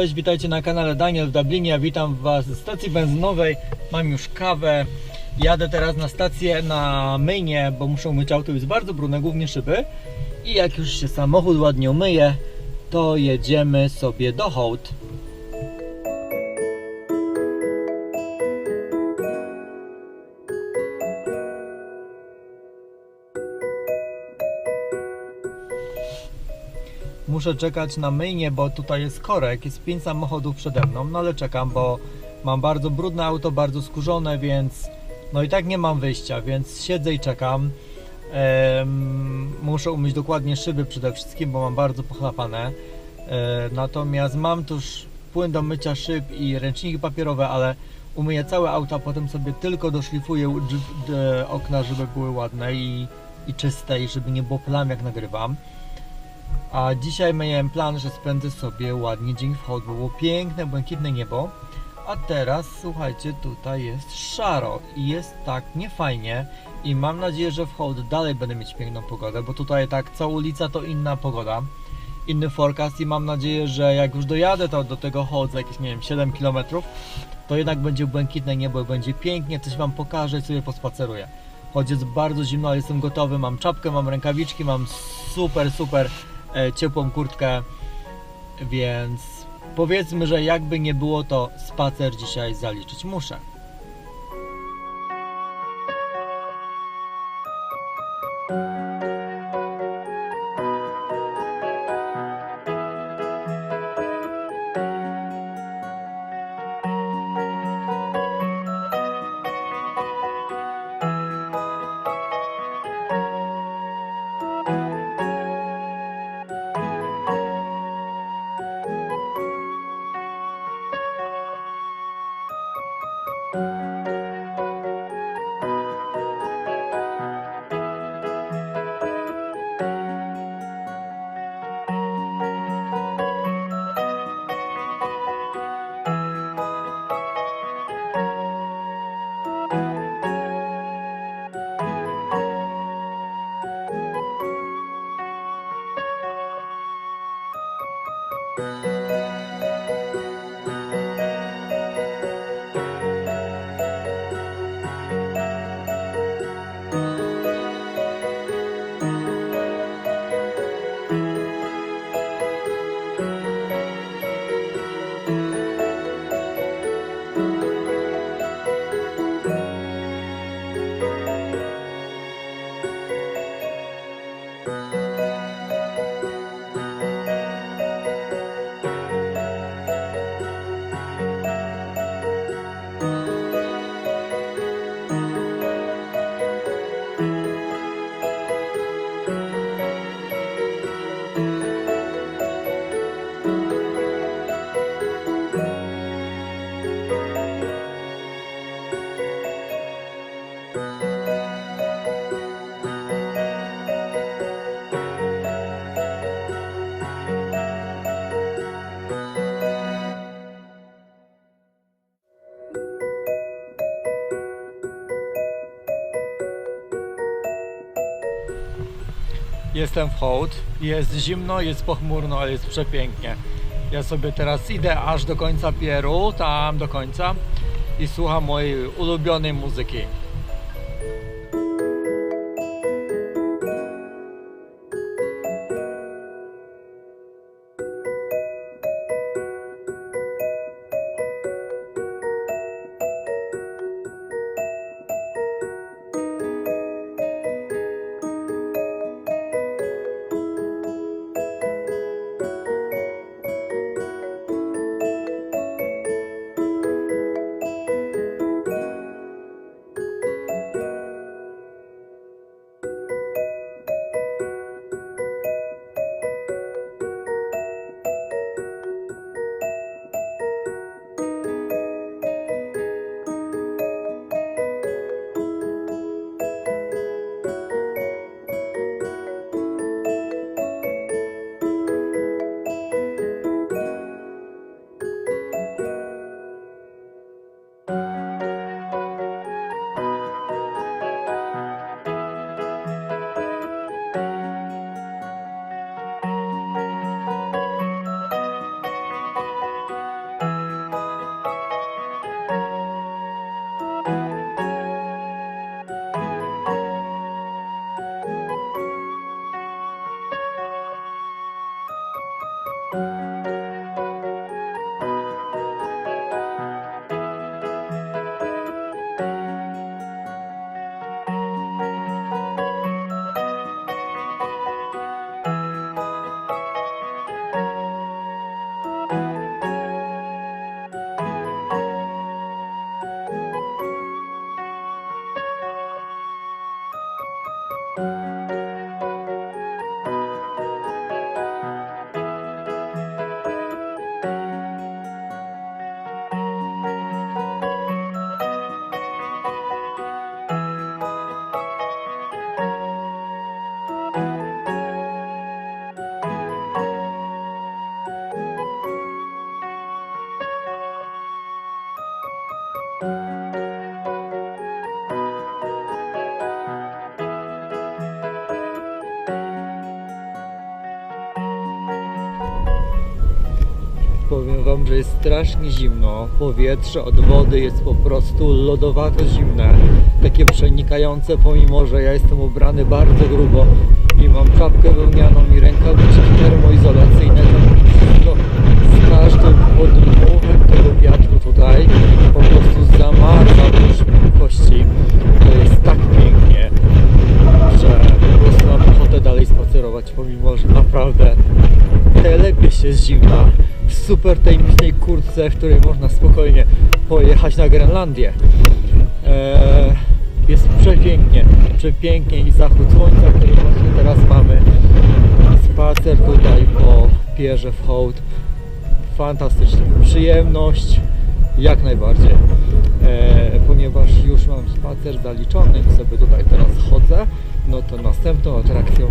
Cześć, witajcie na kanale Daniel w Dublinie. Witam Was z stacji benzynowej. Mam już kawę. Jadę teraz na stację na myjnie, bo muszę umyć auto, jest bardzo brudne, głównie szyby. I jak już się samochód ładnie umyje, to jedziemy sobie do Hołd. Muszę czekać na myjnie, bo tutaj jest korek, jest pięć samochodów przede mną, no ale czekam, bo mam bardzo brudne auto, bardzo skurzone, więc no i tak nie mam wyjścia, więc siedzę i czekam. Em, muszę umyć dokładnie szyby przede wszystkim, bo mam bardzo pochlapane. E, natomiast mam tuż płyn do mycia szyb i ręczniki papierowe, ale umyję całe auto, a potem sobie tylko doszlifuję okna, żeby były ładne i, i czyste i żeby nie było plam jak nagrywam. A dzisiaj miałem plan, że spędzę sobie ładnie dzień w bo było piękne, błękitne niebo. A teraz, słuchajcie, tutaj jest szaro i jest tak niefajnie. I mam nadzieję, że w Hołd dalej będę mieć piękną pogodę, bo tutaj tak cała ulica to inna pogoda. Inny forecast i mam nadzieję, że jak już dojadę to do tego Hołd za jakieś, nie wiem, 7 km, to jednak będzie błękitne niebo, będzie pięknie, coś Wam pokażę i sobie pospaceruję. Choć jest bardzo zimno, ale jestem gotowy, mam czapkę, mam rękawiczki, mam super, super ciepłą kurtkę, więc powiedzmy, że jakby nie było, to spacer dzisiaj zaliczyć muszę. Música Jestem w Hołd, jest zimno, jest pochmurno, ale jest przepięknie. Ja sobie teraz idę aż do końca Pieru, tam do końca i słucham mojej ulubionej muzyki. Powiem wam, że jest strasznie zimno. Powietrze od wody jest po prostu lodowato zimne. Takie przenikające, pomimo że ja jestem ubrany bardzo grubo i mam czapkę wełnianą i rękawiczki termoizolacyjne. Super tajemniczej kurtce, w której można spokojnie pojechać na Grenlandię. Eee, jest przepięknie, przepięknie i zachód słońca, który właśnie teraz mamy. Spacer tutaj po pierze w hołd. Fantastycznie. Przyjemność jak najbardziej. Eee, ponieważ już mam spacer zaliczony i sobie tutaj teraz chodzę, no to następną atrakcją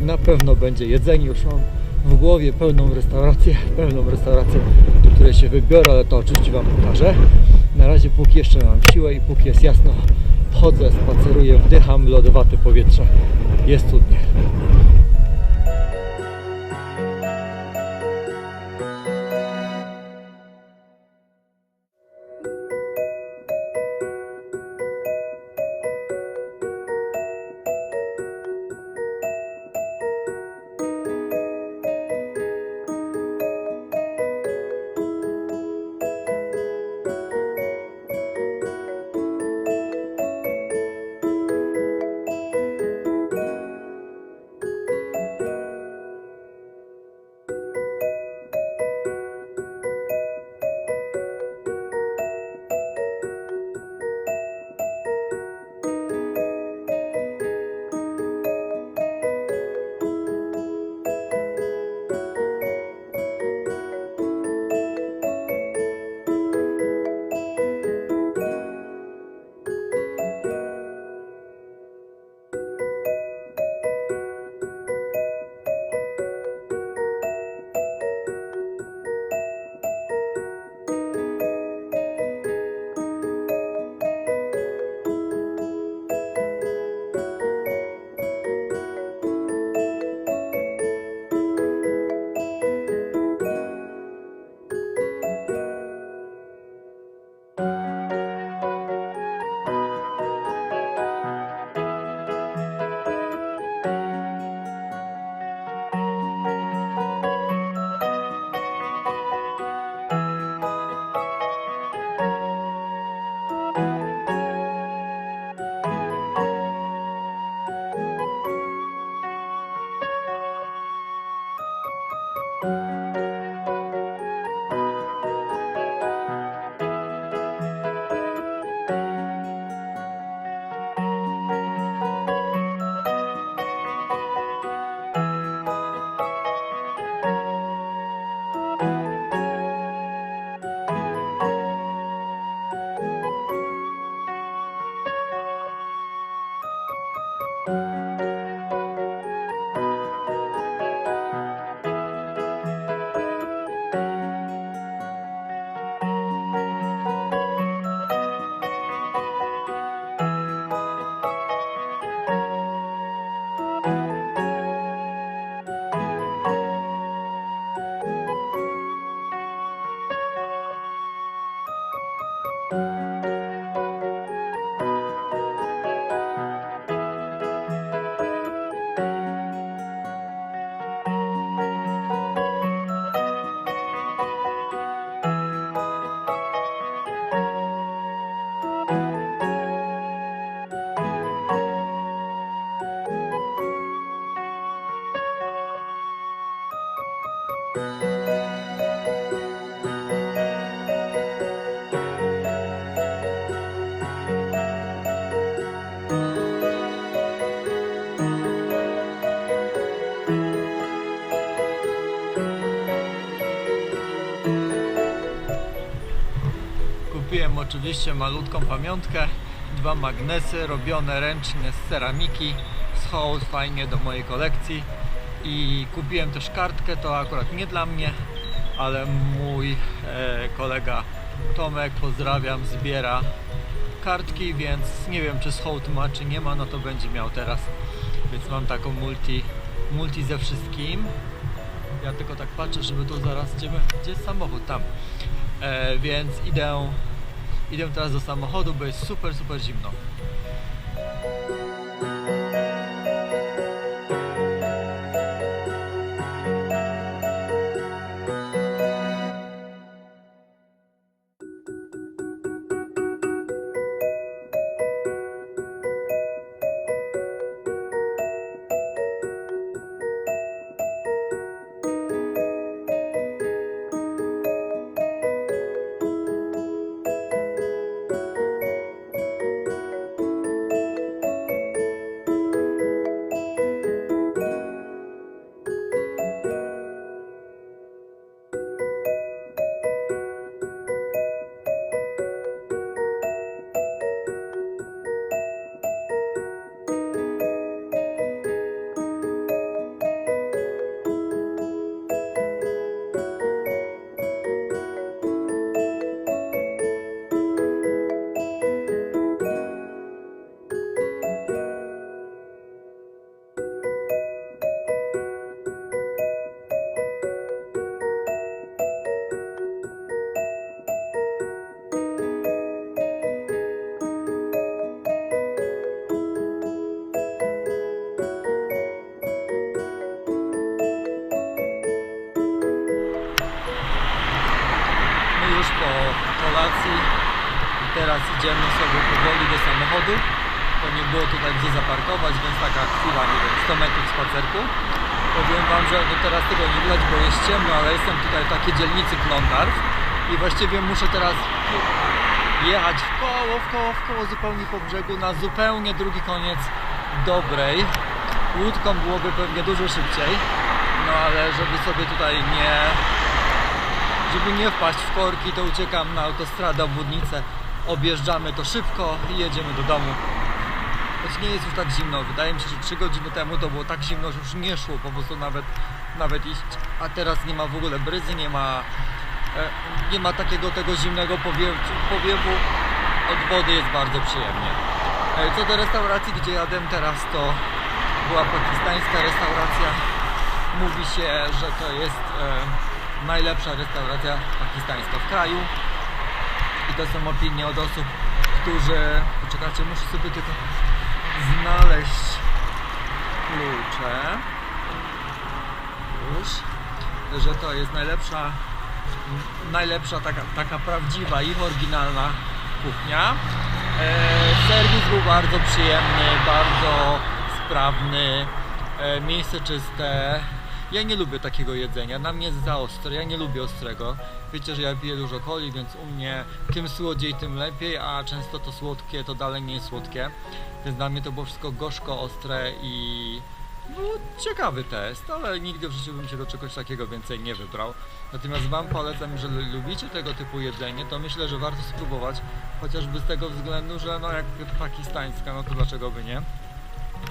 na pewno będzie jedzenie. Już mam w głowie pełną restaurację, pełną restaurację, do której się wybiorę, ale to oczywiście Wam pokażę. Na razie póki jeszcze mam siłę i póki jest jasno, chodzę, spaceruję, wdycham lodowate powietrze. Jest cudnie. Kupiłem oczywiście malutką pamiątkę, dwa magnesy robione ręcznie z ceramiki, z hołd fajnie do mojej kolekcji i kupiłem też kartkę, to akurat nie dla mnie, ale mój e, kolega Tomek, pozdrawiam, zbiera kartki, więc nie wiem czy z hołd ma, czy nie ma, no to będzie miał teraz. Więc mam taką multi, multi ze wszystkim. Ja tylko tak patrzę, żeby tu zaraz idziemy. Gdzie jest samochód? Tam. E, więc idę, idę teraz do samochodu, bo jest super, super zimno. Zaparkować, więc taka chwila, nie wiem, 100 metrów spacerku. Powiem Wam, że no teraz tego nie widać, bo jest ciemno, ale jestem tutaj w takiej dzielnicy Klontarf i właściwie muszę teraz jechać w koło, w koło, w koło zupełnie po brzegu na zupełnie drugi koniec Dobrej. Łódką byłoby pewnie dużo szybciej, no ale żeby sobie tutaj nie żeby nie wpaść w korki, to uciekam na autostradę, obwodnicę, objeżdżamy to szybko i jedziemy do domu. Choć nie jest już tak zimno, wydaje mi się, że 3 godziny temu to było tak zimno, że już nie szło po prostu nawet, nawet iść, a teraz nie ma w ogóle bryzy, nie ma, e, nie ma takiego tego zimnego powiewu, powiewu, od wody jest bardzo przyjemnie. E, Co do restauracji, gdzie jadę teraz, to była pakistańska restauracja. Mówi się, że to jest e, najlepsza restauracja pakistańska w kraju. I to są opinie od osób, którzy... Poczekajcie, muszę sobie tylko klucze. Już. Że to jest najlepsza najlepsza taka, taka prawdziwa i oryginalna kuchnia. E, serwis był bardzo przyjemny, bardzo sprawny, e, miejsce czyste. Ja nie lubię takiego jedzenia, na mnie jest za ostre, ja nie lubię ostrego. Wiecie, że ja piję dużo coli, więc u mnie tym słodziej, tym lepiej, a często to słodkie to dalej nie jest słodkie. Więc dla mnie to było wszystko gorzko, ostre i no, ciekawy test, ale nigdy w życiu bym się do czegoś takiego więcej nie wybrał. Natomiast Wam polecam, że lubicie tego typu jedzenie, to myślę, że warto spróbować, chociażby z tego względu, że no jak pakistańska, no to dlaczego by nie?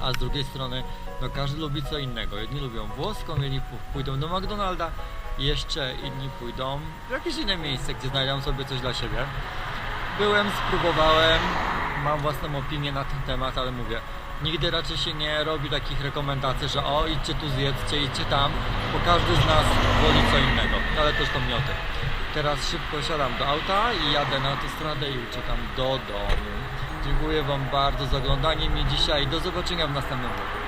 A z drugiej strony, no każdy lubi co innego. Jedni lubią włoską, jedni pójdą do McDonalda, jeszcze inni pójdą w jakieś inne miejsce, gdzie znajdą sobie coś dla siebie. Byłem, spróbowałem, mam własną opinię na ten temat, ale mówię, nigdy raczej się nie robi takich rekomendacji, że o idźcie tu zjedzcie, idźcie tam, bo każdy z nas woli co innego, ale też to tym. Teraz szybko siadam do auta i jadę na autostradę i uciekam do domu. Dziękuję Wam bardzo za oglądanie mnie dzisiaj. Do zobaczenia w następnym vlogu.